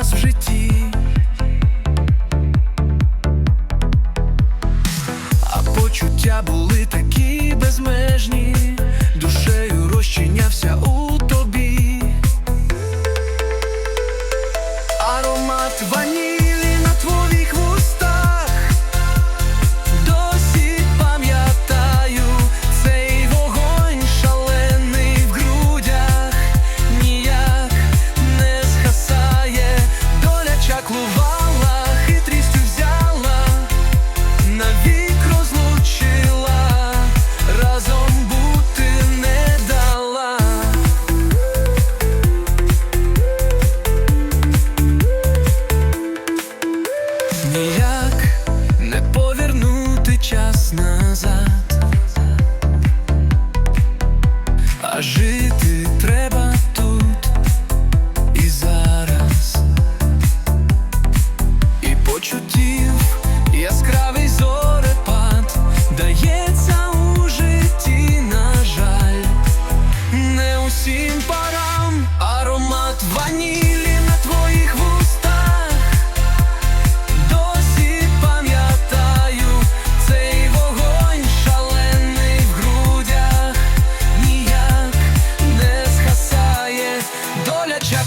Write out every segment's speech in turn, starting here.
раз в житті, а почуття були такі безмежні. Ніяк не повернути час назад.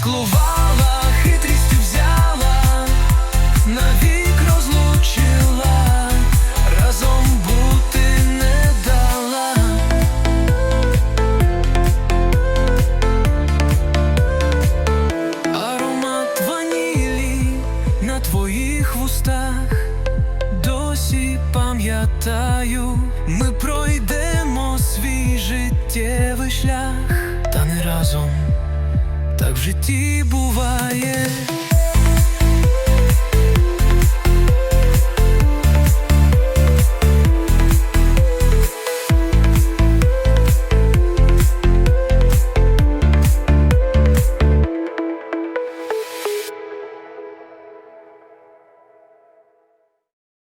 Піклувала, хитрістю взяла, навік розлучила, разом бути не дала. Аромат ванілі на твоїх вустах досі пам'ятаю, ми пройдемо свій життєвий шлях, та не разом так в житті буває.